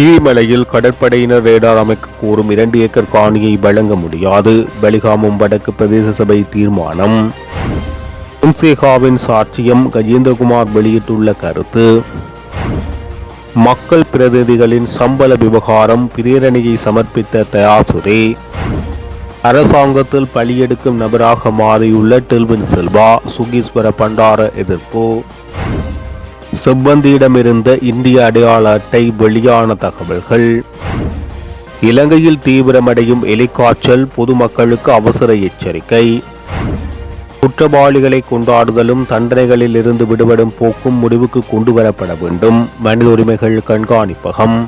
கீழ்மலையில் கடற்படையினர் ரேடார் அமைக்க கூறும் இரண்டு ஏக்கர் காணியை வழங்க முடியாது. பலிகாமம் வடக்கு பிரதேச சபை தீர்மானம். பொன்சேகாவின் சாட்சியம் கஜேந்திரகுமார் வெளியிட்டுள்ள கருத்து. மக்கள் பிரதிநிதிகளின் சம்பள விவகாரம் பிரேரணையை சமர்ப்பித்த தயாசுரே அரசாங்கத்தில் பலியெடுக்கும் நபராக மாறியுள்ள டெல்வின் செல்வா சுகீஸ்வர பண்டார எதிர்ப்பு. செவ்வந்தியிடமிருந்த இந்திய அடையாள அட்டை வெளியான தகவல்கள். இலங்கையில் தீவிரமடையும் எலிக்காய்ச்சல் பொதுமக்களுக்கு அவசர எச்சரிக்கை. குற்றவாளிகளை கொண்டாடுதலும் தண்டனைகளில் இருந்து விடுபடும் போக்கும் முடிவுக்கு கொண்டு வரப்பட வேண்டும். மனித உரிமைகள் கண்காணிப்பகம்.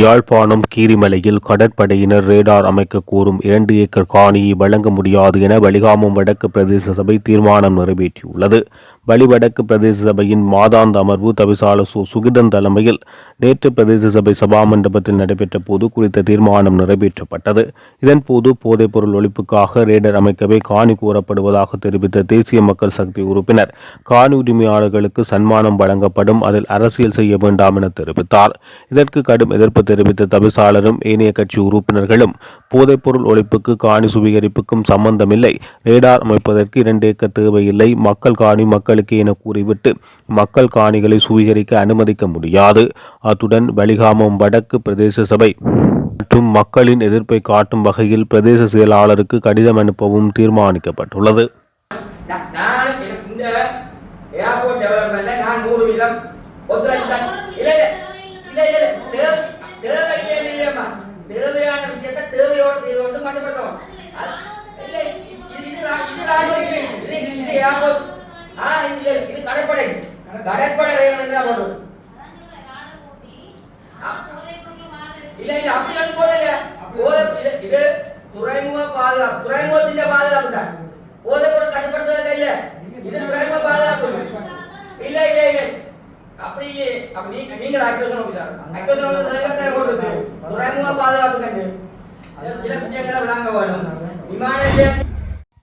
யாழ்ப்பாணம் கீரிமலையில் கடற்படையினர் ரேடார் அமைக்க கூறும் இரண்டு ஏக்கர் காணியை வழங்க முடியாது என வலிகாமம் வடக்கு பிரதேச சபை தீர்மானம் நிறைவேற்றியுள்ளது. வலிவடக்கு பிரதேச சபையின் மாதாந்த அமர்வு தவிசால சு சுகிதன் தலைமையில் நேற்று பிரதேச சபை சபா மண்டபத்தில் நடைபெற்ற போது குறித்த தீர்மானம் நிறைவேற்றப்பட்டது. இதன்போது போதைப்பொருள் ஒழிப்புக்காக ரேடர் அமைக்கவே காணி கூறப்படுவதாக தெரிவித்த தேசிய மக்கள் சக்தி உறுப்பினர் காணி உரிமையாளர்களுக்கு சன்மானம் வழங்கப்படும் அதில் அரசியல் செய்ய வேண்டாம் என தெரிவித்தார். இதற்கு கடும் எதிர்ப்பு தெரிவித்த தவிசாளரும் ஏனைய கட்சி உறுப்பினர்களும் போதைப்பொருள் ஒழிப்புக்கு காணி சுவீகரிப்புக்கும் சம்பந்தமில்லை. ரேடார் அமைப்பதற்கு இரண்டு ஏக்கர் தேவையில்லை. மக்கள் காணி மக்களுக்கு என கூறிவிட்டு மக்கள் காணிகளை சுவீகரிக்க அனுமதிக்க முடியாது அத்துடன் வலிகாமம் வடக்கு பிரதேச சபை மற்றும் மக்களின் எதிர்ப்பை காட்டும் வகையில் பிரதேச செயலாளருக்கு கடிதம் அனுப்பவும் தீர்மானிக்கப்பட்டுள்ளது தேவையான விஷயத்தை தேவையோட தேவையோடு மட்டுப்படுத்தவும் அது- இல்ல இது இது இது ராணுவ இது இது இது ஏர்போர்ட் ஆ இது இல்ல இது கடற்படை கடற்படை ரயில் தான் போடுறது இல்ல இல்ல அப்படி ஒன்றும் போடல போத இது- இது துறைமுக பாதுகாப்பு. துறைமுகத்தின் பாதுகாப்பு தான் போதைப்பொருள் கட்டுப்படுத்துறது இல்ல. இது துறைமுக பாதுகாப்பு. இல்ல இல்ல இல்ல. அப்படி இல்லையே. அப்ப நீங்க நீங்க அக்யூசன் ஆஃபீஸர் அக்யூசன் ஆஃபீஸர் போட்டு துறைமுக பாதுகாப்பு கண்டு. சில விஷயங்களை விளங்க வேணும் விமான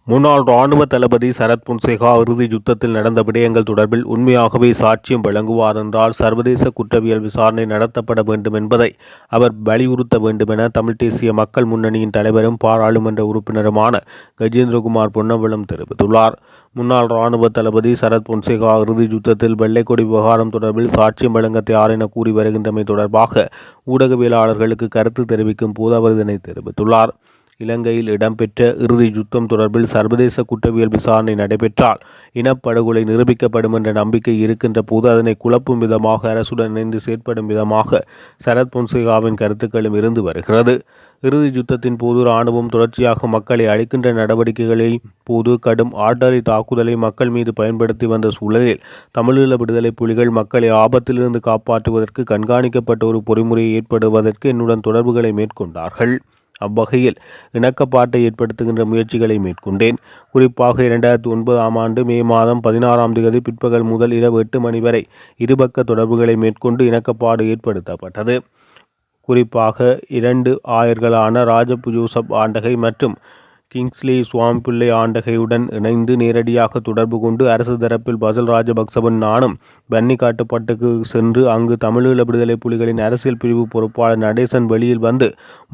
முன்னாள் இராணுவ தளபதி சரத் புன்சேகா இறுதி யுத்தத்தில் நடந்த விடயங்கள் தொடர்பில் உண்மையாகவே சாட்சியம் வழங்குவார் என்றால் சர்வதேச குற்றவியல் விசாரணை நடத்தப்பட வேண்டும் என்பதை அவர் வலியுறுத்த வேண்டும் என தமிழ் தேசிய மக்கள் முன்னணியின் தலைவரும் பாராளுமன்ற உறுப்பினருமான கஜேந்திரகுமார் பொன்னம்பலம் தெரிவித்துள்ளார். முன்னாள் ராணுவ தளபதி சரத் பொன்சேகா இறுதி யுத்தத்தில் வெள்ளைக்கொடி விவகாரம் தொடர்பில் சாட்சியம் வழங்க தயார் என கூறி வருகின்றமை தொடர்பாக ஊடகவியலாளர்களுக்கு கருத்து தெரிவிக்கும் போது அவர் இதனை தெரிவித்துள்ளார். இலங்கையில் இடம்பெற்ற இறுதி யுத்தம் தொடர்பில் சர்வதேச குற்றவியல் விசாரணை நடைபெற்றால் இனப்படுகொலை நிரூபிக்கப்படும் என்ற நம்பிக்கை இருக்கின்ற போது அதனை குழப்பும் விதமாக அரசுடன் இணைந்து செயற்படும் விதமாக சரத் பொன்சேகாவின் கருத்துக்களும் இருந்து வருகிறது. இறுதி யுத்தத்தின் போது இராணுவம் தொடர்ச்சியாக மக்களை அழிக்கின்ற நடவடிக்கைகளை போது கடும் ஆர்டரி தாக்குதலை மக்கள் மீது பயன்படுத்தி வந்த சூழலில் தமிழீழ விடுதலை புலிகள் மக்களை ஆபத்திலிருந்து காப்பாற்றுவதற்கு கண்காணிக்கப்பட்ட ஒரு பொறிமுறையை ஏற்படுவதற்கு என்னுடன் தொடர்புகளை மேற்கொண்டார்கள். அவ்வகையில் இணக்கப்பாட்டை ஏற்படுத்துகின்ற முயற்சிகளை மேற்கொண்டேன். குறிப்பாக இரண்டாயிரத்தி ஒன்பதாம் ஆண்டு மே மாதம் பதினாறாம் தேதி பிற்பகல் முதல் இரவு எட்டு மணி வரை இருபக்க தொடர்புகளை மேற்கொண்டு இணக்கப்பாடு ஏற்படுத்தப்பட்டது. குறிப்பாக இரண்டு ஆயர்களான ராஜபு ஜோசப் ஆண்டகை மற்றும் கிங்ஸ்லி சுவாம்பிள்ளை ஆண்டகையுடன் இணைந்து நேரடியாக தொடர்பு கொண்டு அரசு தரப்பில் பசல் ராஜபக்சவன் நானும் பன்னி காட்டுப்பட்டுக்கு சென்று அங்கு தமிழீழ விடுதலை புலிகளின் அரசியல் பிரிவு பொறுப்பாளர் நடேசன் வெளியில் வந்து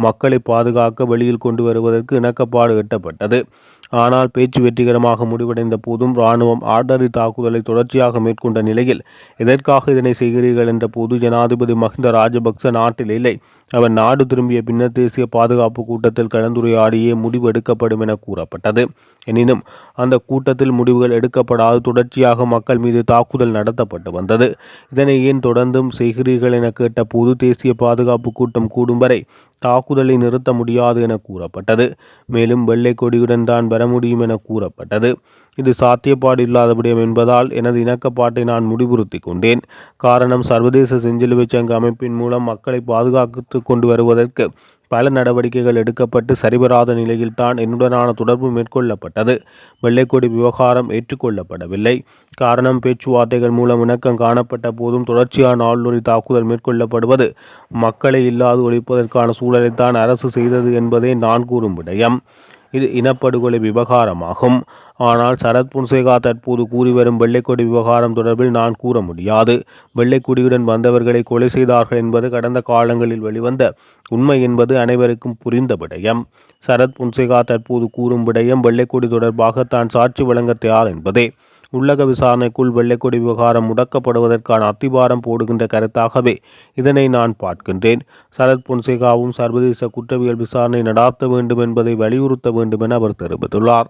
மக்களை பாதுகாக்க வெளியில் கொண்டு வருவதற்கு இணக்கப்பாடு எட்டப்பட்டது. ஆனால் பேச்சு வெற்றிகரமாக முடிவடைந்த போதும் இராணுவம் ஆர்டரி தாக்குதலை தொடர்ச்சியாக மேற்கொண்ட நிலையில் எதற்காக இதனை செய்கிறீர்கள்? என்ற போது ஜனாதிபதி மஹிந்த ராஜபக்ச நாட்டில் இல்லை. அவர் நாடு திரும்பிய பின்னர் தேசிய பாதுகாப்பு கூட்டத்தில் கலந்துரையாடியே முடிவு எடுக்கப்படும் என கூறப்பட்டது. எனினும் அந்த கூட்டத்தில் முடிவுகள் எடுக்கப்படாது. தொடர்ச்சியாக மக்கள் மீது தாக்குதல் நடத்தப்பட்டு வந்தது. இதனை ஏன் தொடர்ந்தும் செய்கிறீர்கள் என கேட்ட பொது தேசிய பாதுகாப்பு கூட்டம் கூடும் வரை தாக்குதலை நிறுத்த முடியாது என கூறப்பட்டது. மேலும் வெள்ளை கொடியுடன் தான் பெற முடியும் என கூறப்பட்டது. இது சாத்தியப்பாடு இல்லாத விடயம் என்பதால் எனது இணக்கப்பாட்டை நான் முடிவுறுத்தி கொண்டேன். காரணம் சர்வதேச செஞ்சிலுவை சங்க அமைப்பின் மூலம் மக்களை பாதுகாத்து கொண்டு வருவதற்கு பல நடவடிக்கைகள் எடுக்கப்பட்டு சரிவராத நிலையில்தான் என்னுடனான தொடர்பு மேற்கொள்ளப்பட்டது. வெள்ளைக்கொடி விவகாரம் ஏற்றுக்கொள்ளப்படவில்லை. காரணம் பேச்சுவார்த்தைகள் மூலம் இணக்கம் காணப்பட்ட போதும் தொடர்ச்சியான ஆளுநரி தாக்குதல் மேற்கொள்ளப்படுவது மக்களை இல்லாது ஒழிப்பதற்கான சூழலைத்தான் அரசு செய்தது என்பதே நான் கூறும் விடயம். இது இனப்படுகொலை விவகாரமாகும். ஆனால் சரத் புன்சேகா தற்போது கூறி வரும் வெள்ளைக்கொடி விவகாரம் தொடர்பில் நான் கூற முடியாது. வெள்ளைக்கொடியுடன் வந்தவர்களை கொலை செய்தார்கள் என்பது கடந்த காலங்களில் வெளிவந்த உண்மை என்பது அனைவருக்கும் புரிந்த விடயம். சரத் புன்சேகா தற்போது கூறும் விடயம் வெள்ளைக்கொடி தொடர்பாக தான் சாட்சி வழங்க தயார் என்பதே. உள்ளக விசாரணைக்குள் வெள்ளைக்கொடி விவகாரம் முடக்கப்படுவதற்கான அத்திவாரம் போடுகின்ற கருத்தாகவே இதனை நான் பார்க்கின்றேன். சரத் பொன்சேகாவும் சர்வதேச குற்றவியல் விசாரணை நடாத்த வேண்டும் என்பதை வலியுறுத்த வேண்டும் என அவர் தெரிவித்துள்ளார்.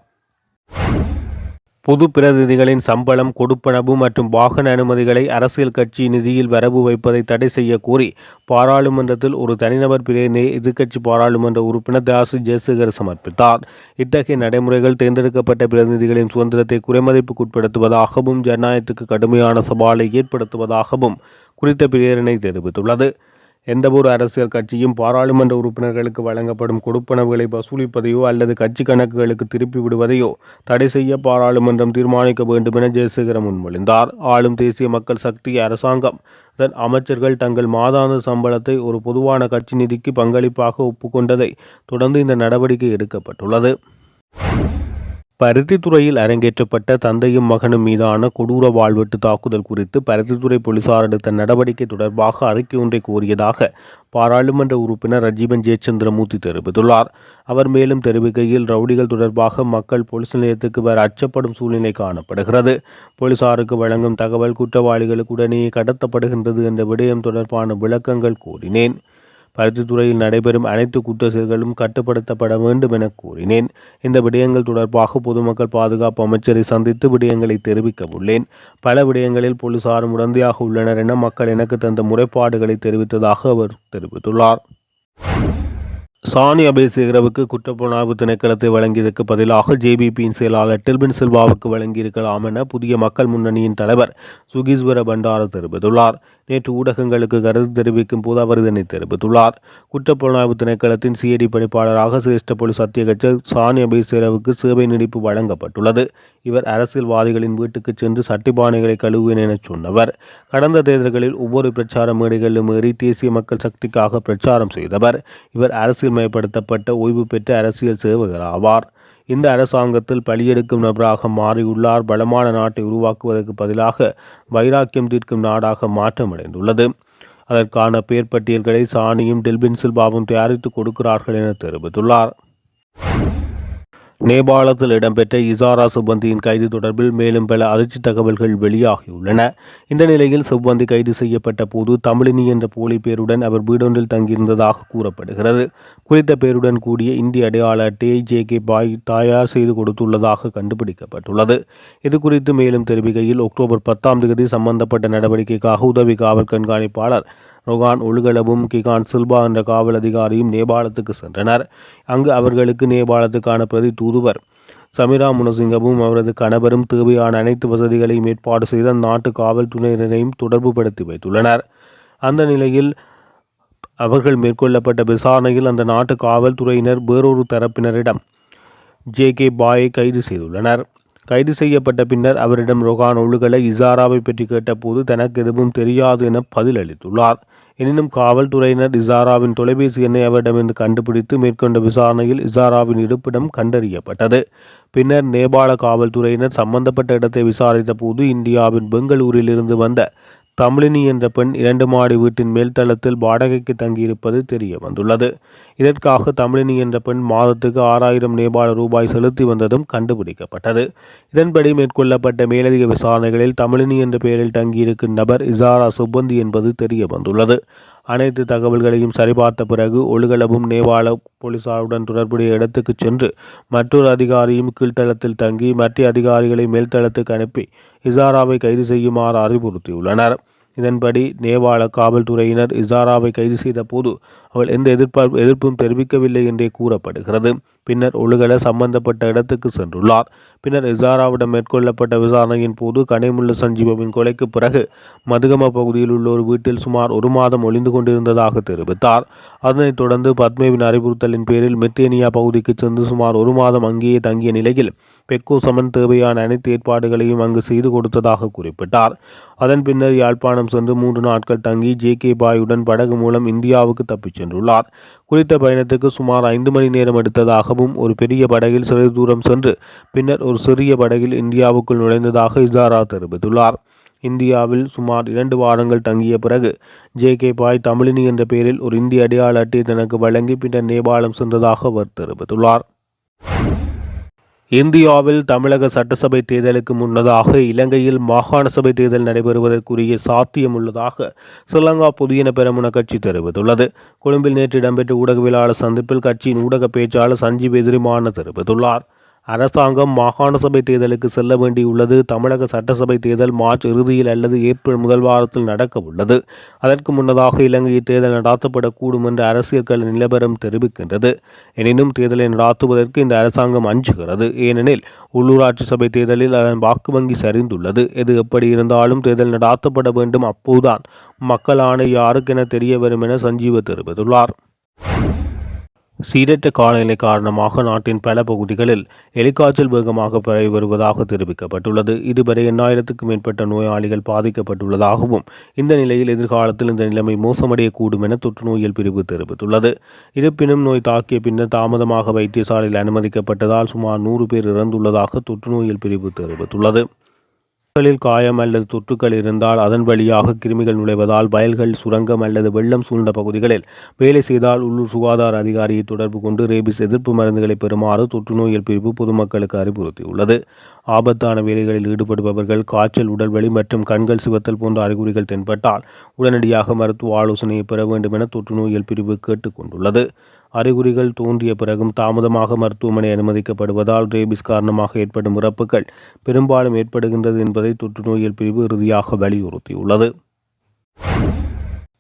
பொது பிரதிநிதிகளின் சம்பளம் கொடுப்பனவு மற்றும் வாகன அனுமதிகளை அரசியல் கட்சி நிதியில் வரவு வைப்பதை தடை செய்ய கோரி பாராளுமன்றத்தில் ஒரு தனிநபர் பிரேரணையை எதிர்க்கட்சி பாராளுமன்ற உறுப்பினர் தாசு ஜெயசேகர் சமர்ப்பித்தார். இத்தகைய நடைமுறைகள் தேர்ந்தெடுக்கப்பட்ட பிரதிநிதிகளின் சுதந்திரத்தை குறைமதிப்புக்குட்படுத்துவதாகவும் ஜனநாயகத்துக்கு கடுமையான சவாலை ஏற்படுத்துவதாகவும் குறித்த பிரேரணை தெரிவித்துள்ளது. எந்தவொரு அரசியல் கட்சியும் பாராளுமன்ற உறுப்பினர்களுக்கு வழங்கப்படும் கொடுப்பனவுகளை வசூலிப்பதையோ அல்லது கட்சி கணக்குகளுக்கு திருப்பி விடுவதையோ தடை செய்ய பாராளுமன்றம் தீர்மானிக்க வேண்டும் என ஜெயசேகரம் முன்மொழிந்தார். ஆளும் தேசிய மக்கள் சக்தி அரசாங்கம் அதன் அமைச்சர்கள் தங்கள் மாதாந்த சம்பளத்தை ஒரு பொதுவான கட்சி நிதிக்கு பங்களிப்பாக ஒப்புக்கொண்டதை தொடர்ந்து இந்த நடவடிக்கை எடுக்கப்பட்டுள்ளது. பருத்தித்துறையில் அரங்கேற்றப்பட்ட தந்தையும் மகனும் மீதான கொடூர வாழ்வெட்டு தாக்குதல் குறித்து பருத்தித்துறை போலீசார் எடுத்த நடவடிக்கை தொடர்பாக அறிக்கை ஒன்றை கோரியதாக பாராளுமன்ற உறுப்பினர் ரஜீவன் ஜெயச்சந்திரமூர்த்தி தெரிவித்துள்ளார். அவர் மேலும் தெரிவிக்கையில் ரவுடிகள் தொடர்பாக மக்கள் போலீஸ் நிலையத்துக்கு வர அச்சப்படும் சூழ்நிலை காணப்படுகிறது. போலீசாருக்கு வழங்கும் தகவல் குற்றவாளிகளுக்கு உடனேயே கடத்தப்படுகின்றது என்ற விடயம் தொடர்பான விளக்கங்கள் கூறினேன். பருத்தித்துறையில் நடைபெறும் அனைத்து குற்ற செயல்களும் கட்டுப்படுத்தப்பட வேண்டும் என கூறினேன். இந்த விடயங்கள் தொடர்பாக பொதுமக்கள் பாதுகாப்பு அமைச்சரை சந்தித்து விடயங்களை தெரிவிக்க உள்ளேன். பல விடயங்களில் போலீசாரும் உடந்தையாக உள்ளனர் என மக்கள் எனக்கு தந்த முறைப்பாடுகளை தெரிவித்ததாக அவர் தெரிவித்துள்ளார். சானி அபேசேகரவுக்கு குற்றப்புலனாய்வு திணைக்களத்தை வழங்கியதற்கு பதிலாக ஜேபிபியின் செயலாளர் டில்பின் சில்வாவுக்கு வழங்கியிருக்கலாம் என புதிய மக்கள் முன்னணியின் தலைவர் சுகீஸ்வர பண்டார தெரிவித்துள்ளார். நேற்று ஊடகங்களுக்கு கருத்து தெரிவிக்கும் போது அவர் இதனை தெரிவித்துள்ளார். குற்றப்புலனாய்வு திணைக்களத்தின் சிஐடி பணிப்பாளராக சிரேஷ்ட போலீஸ் அத்தியகச்சர் சானி அபேசேரவுக்கு சேவை நீடிப்பு வழங்கப்பட்டுள்ளது. இவர் அரசியல்வாதிகளின் வீட்டுக்கு சென்று சட்டிபானைகளை கழுவுவேன் என சொன்னவர். கடந்த தேர்தல்களில் ஒவ்வொரு பிரச்சார மேடைகளிலும் ஏறி தேசிய மக்கள் சக்திக்காக பிரச்சாரம் செய்தவர். இவர் அரசியல்மயப்படுத்தப்பட்ட ஓய்வு பெற்ற அரசியல் சேவகர் ஆவார். இந்த அரசாங்கத்தில் பலியெடுக்கும் நபராக மாறியுள்ளார். பலமான நாட்டை உருவாக்குவதற்கு பதிலாக வைராக்கியம் தீர்க்கும் நாடாக மாற்றமடைந்துள்ளது. அதற்கான பேர் பட்டியல்களை சாணியும் டெல்பின் சில்பாவும் தயாரித்து கொடுக்கிறார்கள் என தெரிவித்துள்ளார். நேபாளத்தில் இடம்பெற்ற இசாரா சுபந்தியின் கைது தொடர்பில் மேலும் பல அதிர்ச்சி தகவல்கள் வெளியாகியுள்ளன. இந்த நிலையில் சுப்பந்தி கைது செய்யப்பட்ட போது தமிழினி என்ற போலி பேருடன் அவர் வீடொன்றில் தங்கியிருந்ததாக கூறப்படுகிறது. குறித்த பேருடன் கூடிய இந்திய அடையாள அட்டையை ஜே கே பாய் தயார் செய்து கொடுத்துள்ளதாக கண்டுபிடிக்கப்பட்டுள்ளது. இது குறித்து மேலும் தெரிவிக்கையில் அக்டோபர் பத்தாம் தேதி சம்பந்தப்பட்ட நடவடிக்கைக்காக உதவி காவல் கண்காணிப்பாளர் ரொகான் ஒழுகலவும் கிகான் சில்பா என்ற காவல் அதிகாரியும் நேபாளத்துக்கு சென்றனர். அங்கு அவர்களுக்கு நேபாளத்துக்கான பிரதி தூதுவர் சமிரா முனசிங்கவும் அவரது கணவரும் தேவையான அனைத்து வசதிகளையும் ஏற்பாடு செய்து அந்நாட்டு காவல்துறையினரையும் தொடர்பு படுத்தி வைத்துள்ளனர். அந்த நிலையில் அவர்கள் மேற்கொள்ளப்பட்ட விசாரணையில் அந்த நாட்டு காவல்துறையினர் வேறொரு தரப்பினரிடம் ஜே கே பாயை கைது செய்துள்ளனர். கைது செய்யப்பட்ட பின்னர் அவரிடம் ரொகான் ஒழுகலை இசாராவை பற்றி கேட்டபோது தனக்கு எதுவும் தெரியாது என பதிலளித்துள்ளார். எனினும் காவல்துறையினர் இசாராவின் தொலைபேசி எண்ணை அவரிடமிருந்து கண்டுபிடித்து மேற்கொண்ட விசாரணையில் இசாராவின் இருப்பிடம் கண்டறியப்பட்டது. பின்னர் நேபாள காவல்துறையினர் சம்பந்தப்பட்ட இடத்தை விசாரித்த போது இந்தியாவின் பெங்களூரிலிருந்து வந்த தமிழினி என்ற பெண் இரண்டு மாடி வீட்டின் மேல்தளத்தில் வாடகைக்கு தங்கியிருப்பது தெரிய வந்துள்ளது இதற்காக தமிழினி என்ற பெண் மாதத்துக்கு ஆறாயிரம் நேபாள ரூபாய் செலுத்தி வந்ததும் கண்டுபிடிக்கப்பட்டது. இதன்படி மேற்கொள்ளப்பட்ட மேலதிக விசாரணைகளில் தமிழினி என்ற பெயரில் தங்கியிருக்கும் நபர் இசாரா சுப்பந்தி என்பது தெரிய வந்துள்ளது அனைத்து தகவல்களையும் சரிபார்த்த பிறகு ஒழுகலவும் நேபாள போலீசாருடன் தொடர்புடைய இடத்துக்கு சென்று மற்றொரு அதிகாரியும் கீழ்த்தளத்தில் தங்கி மற்ற அதிகாரிகளை மேல்தளத்துக்கு அனுப்பி இசாராவை கைது செய்யுமாறு அறிவுறுத்தியுள்ளனர். இதன்படி நேபாள காவல்துறையினர் இசாராவை கைது செய்த போது அவள் எந்த எதிர்பார்ப்பு எதிர்ப்பும் தெரிவிக்கவில்லை என்றே கூறப்படுகிறது. பின்னர் ஒழுகல சம்பந்தப்பட்ட இடத்துக்கு சென்றுள்ளார். பின்னர் இசாராவிடம் மேற்கொள்ளப்பட்ட விசாரணையின் போது கனிமுள்ள சஞ்சீவவின் கொலைக்கு பிறகு மதுகம பகுதியில் உள்ள ஒரு வீட்டில் சுமார் ஒரு மாதம் ஒளிந்து கொண்டிருந்ததாக தெரிவித்தார். அதனைத் தொடர்ந்து பத்மேவின் அறிவுறுத்தலின் பேரில் மெத்தேனியா பகுதிக்கு சென்று சுமார் ஒரு மாதம் அங்கேயே தங்கிய நிலையில் பெக்கோ சமன் தேவையான அனைத்து ஏற்பாடுகளையும் அங்கு செய்து கொடுத்ததாக குறிப்பிட்டார். அதன் பின்னர் யாழ்ப்பாணம் சென்று மூன்று நாட்கள் தங்கி ஜே கே பாயுடன் படகு மூலம் இந்தியாவுக்கு தப்பிச் சென்றுள்ளார். குறித்த பயணத்துக்கு சுமார் ஐந்து மணி நேரம் எடுத்ததாகவும் ஒரு பெரிய படகில் சிறிது தூரம் சென்று பின்னர் ஒரு சிறிய படகில் இந்தியாவுக்குள் நுழைந்ததாக இசாரா தெரிவித்துள்ளார். இந்தியாவில் சுமார் இரண்டு வாரங்கள் தங்கிய பிறகு ஜே கே பாய் தமிழினி என்ற பெயரில் ஒரு இந்திய அடையாள அட்டை தனக்கு வழங்கி பின்னர் நேபாளம் சென்றதாக அவர் தெரிவித்துள்ளார். இந்தியாவில் தமிழக சட்டசபை தேர்தலுக்கு முன்னதாக இலங்கையில் மாகாண சபை தேர்தல் நடைபெறுவதற்குரிய சாத்தியம் உள்ளதாக ஸ்ரீலங்கா புதியன பெரமுன கட்சி தெரிவித்துள்ளது. கொழும்பில் நேற்று இடம்பெற்ற ஊடகவியலாளர் சந்திப்பில் கட்சியின் ஊடக பேச்சாளர் சஞ்சீவ் எதிரிமான தெரிவித்துள்ளார். அரசாங்கம் மாகாண சபை தேர்தலுக்கு செல்ல வேண்டியுள்ளது. தமிழக சட்டசபை தேர்தல் மார்ச் இறுதியில் அல்லது ஏப்ரல் முதல் வாரத்தில் நடக்க உள்ளது. அதற்கு முன்னதாக இலங்கையில் தேர்தல் நடாத்தப்படக்கூடும் என்று அரசியல் கள நிலவரம் தெரிவிக்கின்றது. எனினும் தேர்தலை நடாத்துவதற்கு இந்த அரசாங்கம் அஞ்சுகிறது. ஏனெனில் உள்ளூராட்சி சபை தேர்தலில் அதன் வாக்கு வங்கி சரிந்துள்ளது. எது எப்படி இருந்தாலும் தேர்தல் நடாத்தப்பட வேண்டும். அப்போதுதான் மக்களான யாருக்கென தெரிய வரும் என சஞ்சீவ தெரிவித்துள்ளார். சீரற்ற காலநிலை காரணமாக நாட்டின் பல பகுதிகளில் எலிக்காய்ச்சல் வேகமாக பரவி வருவதாக தெரிவிக்கப்பட்டுள்ளது. இதுவரை எண்ணாயிரத்துக்கும் மேற்பட்ட நோயாளிகள் பாதிக்கப்பட்டுள்ளதாகவும் இந்த நிலையில் எதிர்காலத்தில் இந்த நிலைமை மோசமடையக்கூடும் என தொற்றுநோயியல் பிரிவு தெரிவித்துள்ளது. இருப்பினும் நோய் தாக்கிய பின்னர் தாமதமாக வைத்தியசாலையில் அனுமதிக்கப்பட்டதால் சுமார் நூறு பேர் இறந்துள்ளதாக தொற்றுநோயியல் பிரிவு தெரிவித்துள்ளது. களில் காயம் அல்லது தொற்றுக்கள் இருந்தால் அதன் வழியாக கிருமிகள் நுழைவதால் வயல்கள் சுரங்கம் அல்லது வெள்ளம் சூழ்ந்த பகுதிகளில் வேலை செய்தால் உள்ளூர் சுகாதார அதிகாரியை தொடர்பு கொண்டு ரேபிஸ் எதிர்ப்பு மருந்துகளை பெறுமாறு தொற்றுநோயல் பிரிவு பொதுமக்களுக்கு அறிவுறுத்தியுள்ளது. ஆபத்தான வேலைகளில் ஈடுபடுபவர்கள் காய்ச்சல் உடல்வலி மற்றும் கண்கள் சிவத்தல் போன்ற அறிகுறிகள் தென்பட்டால் உடனடியாக மருத்துவ ஆலோசனையை பெற வேண்டும் என தொற்றுநோயியல் பிரிவு கேட்டுக்கொண்டுள்ளது. அறிகுறிகள் தோன்றிய பிறகும் தாமதமாக மருத்துவமனை அனுமதிக்கப்படுவதால் ரேபிஸ் காரணமாக ஏற்படும் இறப்புகள் பெரும்பாலும் ஏற்படுகின்றது என்பதை தொற்றுநோயியல் பிரிவு இறுதியாக வலியுறுத்தியுள்ளது.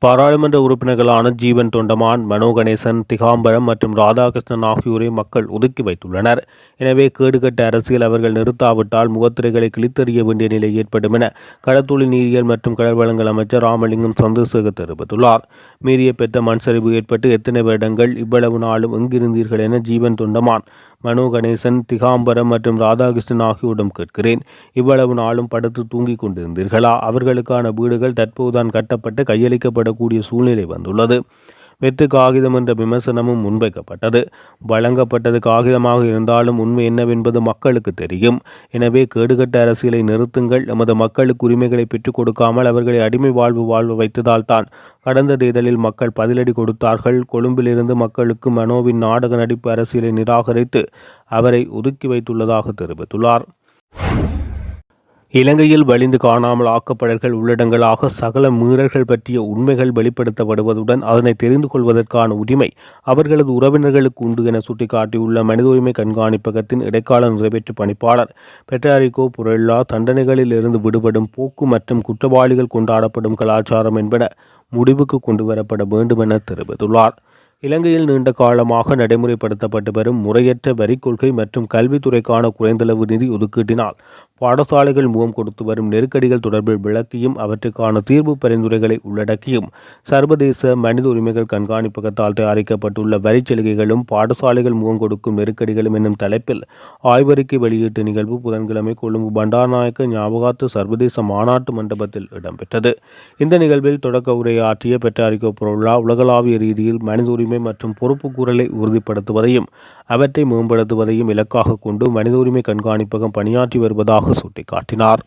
பாராளுமன்ற உறுப்பினர்களான ஜீவன் தொண்டமான் மனோ கணேசன் திகாம்பரம் மற்றும் ராதாகிருஷ்ணன் ஆகியோரை மக்கள் ஒதுக்கி வைத்துள்ளனர். எனவே கேடுகட்ட அரசியல் அவர்கள் நிறுத்தாவிட்டால் முகத்திரைகளை கிழித்தறிய வேண்டிய நிலை ஏற்படும் என கடத்தொழில் நீரியல் மற்றும் கடல்வளங்கள் அமைச்சர் ராமலிங்கம் சந்திரசேகர் தெரிவித்துள்ளார். மீறிய பெற்ற மண் சரிவு ஏற்பட்டு எத்தனை வருடங்கள் இவ்வளவு நாளும் எங்கிருந்தீர்கள் என ஜீவன் தொண்டமான் மனோ கணேசன் திகாம்பரம் மற்றும் ராதாகிருஷ்ணன் ஆகியோரிடம் கேட்கிறேன். இவ்வளவு நாளும் படுத்து தூங்கிக் கொண்டிருந்தீர்களா? அவர்களுக்கான வீடுகள் தற்போதுதான் கட்டப்பட்டு கையளிக்கப்படக்கூடிய சூழ்நிலை வந்துள்ளது. வெற்று காகிதம் என்ற விமர்சனமும் முன்வைக்கப்பட்டது. வழங்கப்பட்டது காகிதமாக இருந்தாலும் உண்மை என்னவென்பது மக்களுக்கு தெரியும். எனவே கேடுகட்ட அரசியலை நிறுத்துங்கள். எமது மக்களுக்கு உரிமைகளை பெற்றுக் கொடுக்காமல் அவர்களை அடிமை வாழ்வு வாழ்வு வைத்ததால் தான் கடந்த தேர்தலில் மக்கள் பதிலடி கொடுத்தார்கள். கொழும்பிலிருந்து மக்களுக்கு மனோவின் நாடக நடிப்பு அரசியலை நிராகரித்து அவரை ஒதுக்கி வைத்துள்ளதாக தெரிவித்துள்ளார். இலங்கையில் வலிந்து காணாமல் ஆக்கப்படல்கள் உள்ளடங்களாக சகல மீறல்கள் பற்றிய உண்மைகள் வெளிப்படுத்தப்படுவதுடன் அதனை தெரிந்து கொள்வதற்கான உரிமை அவர்களது உறவினர்களுக்கு உண்டு என சுட்டிக்காட்டியுள்ள மனித உரிமை கண்காணிப்பகத்தின் இடைக்கால நிறைவேற்று பணிப்பாளர் பெட்ராரிகோ புரெல்லா தண்டனைகளில் இருந்து விடுபடும் போக்கு மற்றும் குற்றவாளிகள் கொண்டாடப்படும் கலாச்சாரம் என்பன முடிவுக்கு கொண்டு வரப்பட வேண்டும் என தெரிவித்துள்ளார். இலங்கையில் நீண்ட காலமாக நடைமுறைப்படுத்தப்பட்டு வரும் முறையற்ற வரிக்கொள்கை மற்றும் கல்வித்துறைக்கான குறைந்தளவு நிதி ஒதுக்கீட்டினால் பாடசாலைகள் முகம் கொடுத்து வரும் நெருக்கடிகள் தொடர்பில் விளக்கியும் அவற்றுக்கான தீர்வு பரிந்துரைகளை உள்ளடக்கியும் சர்வதேச மனித உரிமைகள் கண்காணிப்பகத்தால் தயாரிக்கப்பட்டுள்ள வரிச்சலுகைகளும் பாடசாலைகள் முகம் கொடுக்கும் நெருக்கடிகளும் என்னும் தலைப்பில் ஆய்வறிக்கை வெளியீட்டு நிகழ்வு புதன்கிழமை கொழும்பு பண்டாரநாயக்க ஞாபகார்த்த சர்வதேச மாநாட்டு மண்டபத்தில் இடம்பெற்றது. இந்த நிகழ்வில் தொடக்க உரையாற்றிய பெற்றாரிக்கோ பொருளா உலகளாவிய ரீதியில் மனித உரிமை மற்றும் பொறுப்புக்கூறலை உறுதிப்படுத்துவதையும் அவற்றை மேம்படுத்துவதையும் இலக்காக கொண்டு மனித உரிமை கண்காணிப்பகம் பணியாற்றி வருவதாக சுட்டிக்காட்டினார்